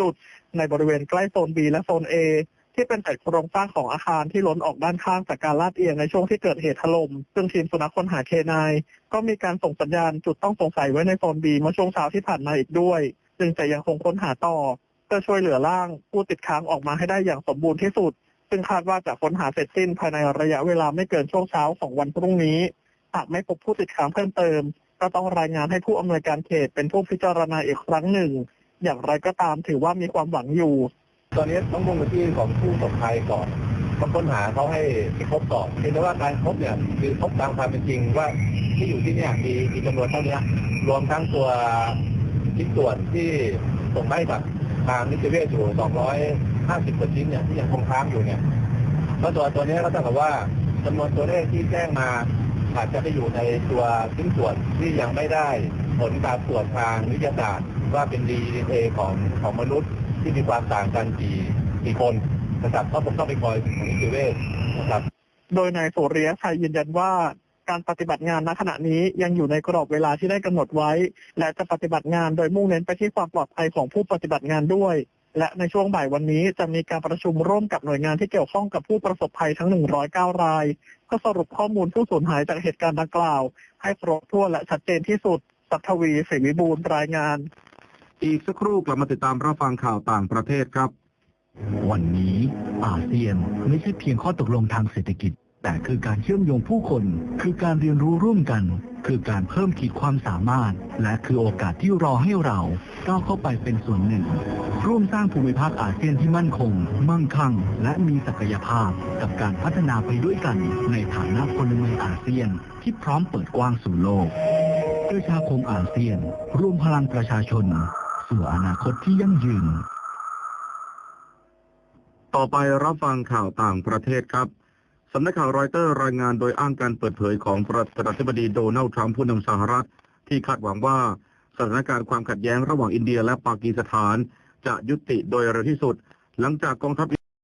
จุด ในบริเวณใกล้โซน B และโซน A ที่เป็นแต่โครงสร้างของอาคารที่ล้นออกด้านข้างจากการลาดเอียงในช่วงที่เกิดเหตุถล่มซึ่งทีมสุนัขค้นหาเคนายก็มีการส่งสัญญาณจุดต้องสงสัยไว้ในโซน B เมื่อช่วงเช้าที่ผ่านมาอีกด้วย จึงจะยังคงค้นหาต่อเพื่อช่วยเหลือร่างผู้ติดค้างออกมาให้ได้อย่างสมบูรณ์ที่สุด ซึ่งคาดว่าจะค้นหาเสร็จสิ้นภายในระยะเวลาไม่เกินช่วงเช้าของวันพรุ่งนี้หากไม่พบผู้ติดค้างเพิ่มเติม ก็ต้องรายงานให้ผู้อำนวยการเขตเป็นผู้พิจารณาอีกครั้งหนึ่ง อย่างไรก็ตามถือว่ามีความหวังอยู่ ตอนนี้ต้องมุ่งไปที่ของผู้ประสบภัยก่อนต้องค้นหาเขาให้พบก่อนเห็นได้ว่าการพบเนี่ยคือพบตามความเป็นจริงว่าที่อยู่ที่เนี่ยมีมีจำนวนเท่านี้รวมทั้งตัวชิ้นส่วนที่ส่งไปกับทางนิติเวชอยู่ 250กว่าชิ้นเนี่ยที่ยังคงค้างอยู่เนี่ยแล้วตัวตัวนี้ก็เท่ากับว่าจำนวนตัวเลขที่แจ้งมาอาจจะไปอยู่ในตัวชิ้นส่วนที่ยังไม่ได้ผลการตรวจทางวิทยาศาสตร์ ว่าเป็น DNA ของของมนุษย์ที่มีความต่างกันกี่กี่คนนะครับเพราะผมต้องไปคอยนิติเวชนะครับ โดยนายโสุริยชัยยืนยันว่าการปฏิบัติงานณขณะนี้ยังอยู่ในกรอบเวลาที่ได้กำหนดไว้ และจะปฏิบัติงานโดยมุ่งเน้นไปที่ความปลอดภัยของผู้ปฏิบัติงานด้วย และในช่วงบ่ายวันนี้จะมีการประชุมร่วมกับหน่วยงานที่เกี่ยวข้องกับผู้ประสบภัยทั้ง 109 รายเพื่อสรุปข้อมูลผู้สูญหายจากเหตุการณ์ดังกล่าว ให้ครบถ้วนและชัดเจนที่สุดสัทวีศรีวิบูลย์รายงาน อีกสักครู่กลับมาติดตามรับฟังข่าวต่างประเทศครับ วันนี้อาเซียนไม่ใช่เพียงข้อตกลงทางเศรษฐกิจ แต่คือการเชื่อมโยงผู้คน คือการเรียนรู้ร่วมกัน คือการเพิ่มขีดความสามารถ และคือโอกาสที่รอให้เราก้าวเข้าไปเป็นส่วนหนึ่ง ร่วมสร้างภูมิภาคอาเซียนที่มั่นคง มั่งคั่ง และมีศักยภาพ กับการพัฒนาไปด้วยกัน ในฐานะพลเมืองอาเซียน ที่พร้อมเปิดกว้างสู่โลกประชาคมอาเซียน ร่วมพลังประชาชน สู่อนาคตที่ยั่งยืน ต่อไปรับฟังข่าวต่างประเทศครับสำนักข่าวรอยเตอร์รายงานโดยอ้างการเปิดเผยของประธานาธิบดีโดนัลด์ทรัมป์ผู้นำสหรัฐ ที่คาดหวังว่าสถานการณ์ความขัดแย้งระหว่างอินเดียและปากีสถาน จะยุติโดยเร็วที่สุด หลังจากกองทัพ